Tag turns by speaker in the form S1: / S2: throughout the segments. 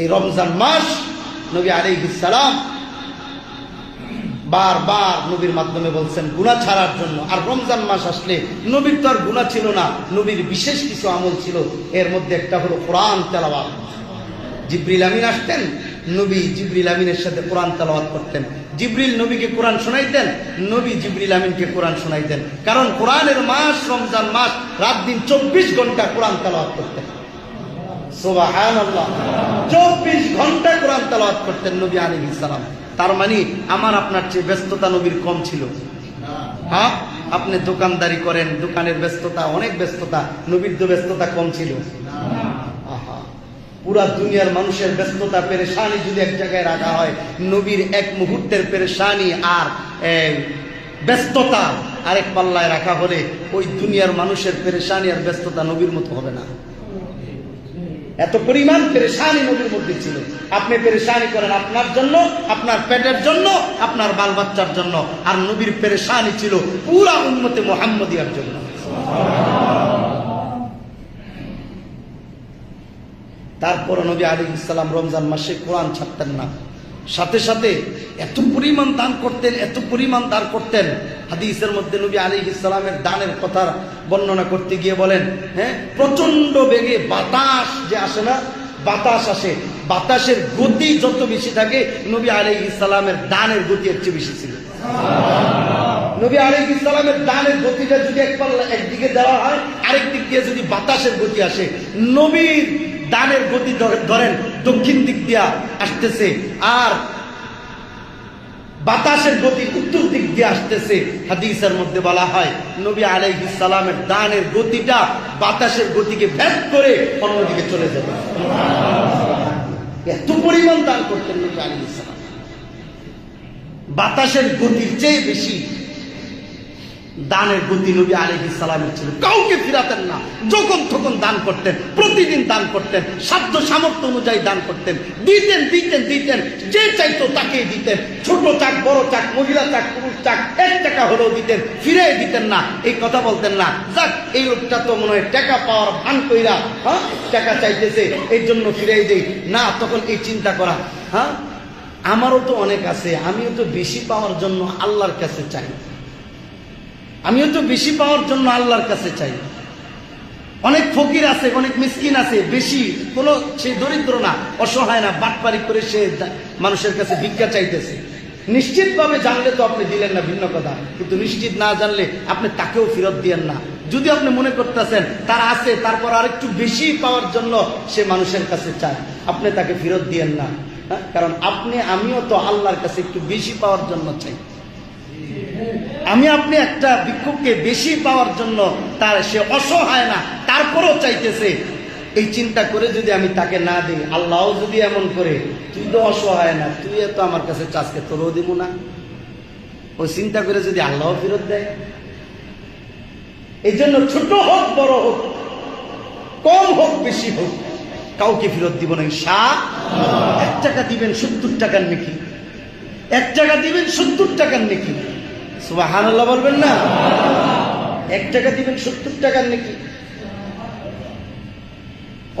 S1: এই রমজান মাস নবী আলাইহিস সালাম বারবার নবীর মাধ্যমে বলছেন গুণা ছাড়ার জন্য। আর রমজান মাস আসলে নবীর তো আর গুণা ছিল না, নবীর বিশেষ কিছু আমল ছিল। এর মধ্যে একটা হলো কোরআন তেলাওয়াত। জিব্রিল আমিন আসতেন, নবী জিব্রিল আমিনের সাথে কোরআন তেলাওয়াত করতেন। জিব্রিল নবীকে কোরআন শোনাইতেন, নবী জিব্রিল আমিনকে কোরআন শোনাইতেন। কারণ কোরআনের মাস, রমজান মাস, রাত দিন চব্বিশ ঘণ্টা কোরআন তেলাওয়াত করতেন। চব্বিশ ঘণ্টা কোরআন তেলাওয়াত করতেন নবী আলাইহিস সালাম। তার মানে আমার আপনার চেয়ে ব্যস্ততা নবীর কম ছিল। হ্যাঁ? আপনি দোকানদারি করেন, দোকানের ব্যস্ততা, অনেক ব্যস্ততা, নবীর তো ব্যস্ততা কম ছিল। পুরা দুনিয়ার মানুষের ব্যস্ততা, পেরেশানি যদি এক জায়গায় রাখা হয়, নবীর এক মুহূর্তের পেরেশানি আর ব্যস্ততা আরেক পাল্লায় রাখা হলে ওই দুনিয়ার মানুষের পেরেশানি আর ব্যস্ততা নবীর মতো হবে না। এত পরিমাণ পেরেশানি নবীর মধ্যে ছিল। আপনি পেরেশানি করেন আপনার জন্য, আপনার পেটের জন্য, আপনার বাল বাচ্চার জন্য। আর নবীর পেরেশানি ছিল পুরা উন্মতে মোহাম্মদিয়ার জন্য। তারপর নবী আলী ইসলাম রমজান মাসে কোরআন ছাড়তেন না। সাথে সাথে এত পরিমাণ দান করতেন, এত পরিমাণ দান করতেন। হাদিসের মধ্যে নবী আলী ইসলামের দানের কথা বর্ণনা করতে গিয়ে বলেন হ্যাঁ প্রচণ্ড বেগে বাতাস যে আসে না, বাতাস আসে। বাতাসের গতি যত বেশি থাকে, নবী আলী ইসলামের দানের গতি এর চেয়ে বেশি ছিল। নবী আলী ইসলামের দানের গতিটা যদি এক পাল্লা একদিকে দেওয়া হয়, আরেক দিক দিয়ে যদি বাতাসের গতি আসে, নবীর দানের গতি ধরে- ধরেন দক্ষিণ দিক দিয়া আসতেছে, আর বাতাসের গতি উত্তর দিক দিয়ে আসতেছে। হাদিসের মধ্যে বলা হয়, নবী সালামের দানের গতিটা বাতাসের গতিকে ভেদ করে অন্যদিকে চলে যাবে। এত পরিমাণ দান করতেন নবী আলাইহিস সালাম। বাতাসের গতির চেয়ে বেশি দানের গতি নবী আলাইহিস সালামের ছিল। কাউকে ফিরাতেন না। যখন তখন দান করতেন, প্রতিদিন দান করতেন, সাধ্য সামর্থ্য অনুযায়ী দান করতেন। দিতেন দিতেন দিতেন, যে চাইতো তাকেই দিতেন। ছোট চাক, বড় চাক, মহিলা চাক, পুরুষ চাক, এক টাকা হলেও দিতেন ফিরে দিতেন না। এই কথা বলতেন না। যাক, এই লোকটা তো মনে হয় টাকা পাওয়ার ভান কইরা হ্যাঁ টাকা চাইতেছে এই জন্য ফিরে দেই। না, তখন এই চিন্তা করা হ্যাঁ আমারও তো অনেক আছে, আমিও তো বেশি পাওয়ার জন্য আল্লাহর কাছে চাই। আমিও তো বেশি পাওয়ার জন্য আল্লাহর কাছে চাই। অনেক ফকির আছে, অনেক মিসকিন আছে, বেশি। কোনো সে দরিদ্র না, অসহায় না, বাটপারি করে সে মানুষের কাছে ভিক্ষা চাইতেছে। নিশ্চিতভাবে জানলে তো আপনি দিলেন না ভিন্ন কথা, কিন্তু নিশ্চিত না জানলে আপনি তাকেও ফেরত দিয়েন না। যদি আপনি মনে করতেছেন, তার আছে, তারপর আরেকটু বেশি পাওয়ার জন্য সে মানুষের কাছে চায়, আপনি তাকে ফেরত দিয়েন না। হ্যাঁ? কারণ আপনি, আমিও তো আল্লাহর কাছে একটু বেশি পাওয়ার জন্য চাই। আমি আপনি একটা বিক্ষোভকে বেশি পাওয়ার জন্য তার সে অসহায় না, তারপরও চাইতেছে। এই চিন্তা করে যদি আমি তাকে না দিই আল্লাহ যদি এমন করে, তুই তো অসহায় না, তুই এত আমার কাছে চাষকে তোরও দিব না। ওই চিন্তা করে যদি আল্লাহ ফেরত দেয়? এই জন্য ছোট হোক, বড় হোক, কম হোক, বেশি হোক, কাউকে ফেরত দিব না শাহ এক টাকা দিবেন সত্তর টাকার নাকি? এক টাকা দিবেন সত্তর টাকার নাকি? সুবাহান আল্লাহ বলবেন না? এক টাকা দিবেন, সত্তর টাকার নাকি?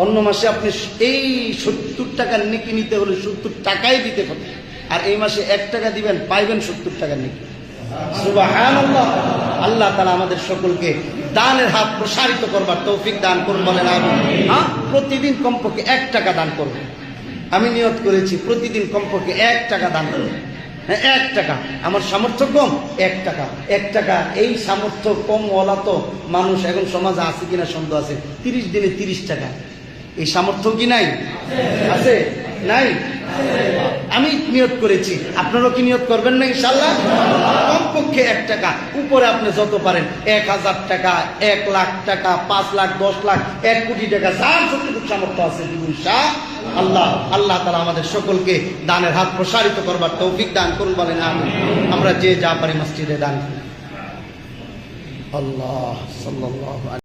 S1: অন্য মাসে আপনি এই সত্তর টাকার নেকি নিতে হলে সত্তর টাকাই দিতে হবে। আর এই মাসে এক টাকা দিবেন, পাইবেন সত্তর টাকার নেকি। আল্লাহ তালা আমাদের সকলকে দানের হাত প্রসারিত করবার তৌফিক দান করুন, বলেন হ্যাঁ প্রতিদিন কমপক্ষে এক টাকা দান করবেন। আমি নিয়ত করেছি, প্রতিদিন কমপক্ষে এক টাকা দান করব হ্যাঁ এক টাকা। আমার সামর্থ্য কম? এক টাকা। এক টাকা, এই সামর্থ্য কম ওলা তো মানুষ এখন সমাজে আছে কিনা সন্দেহ আছে। তিরিশ দিনে তিরিশ টাকা। এই সামর্থ্য কি নাই? আছে? নাই? আমি নিয়ত করেছি। আপনারাও কি নিয়োগ করবেন না ইনশাল্লাহ কমপক্ষে এক টাকা। উপরে আপনি যত পারেন, এক হাজার টাকা, এক লাখ টাকা, পাঁচ লাখ, দশ লাখ, এক কোটি টাকা, যার যতটুকু সামর্থ্য আছে আল্লাহ আল্লাহ তালা আমাদের সকলকে দানের হাত প্রসারিত করবার তৌফিক দান করুন বলেন আমি আমরা যে যা পারি মসজিদে দান করি। আল্লাহ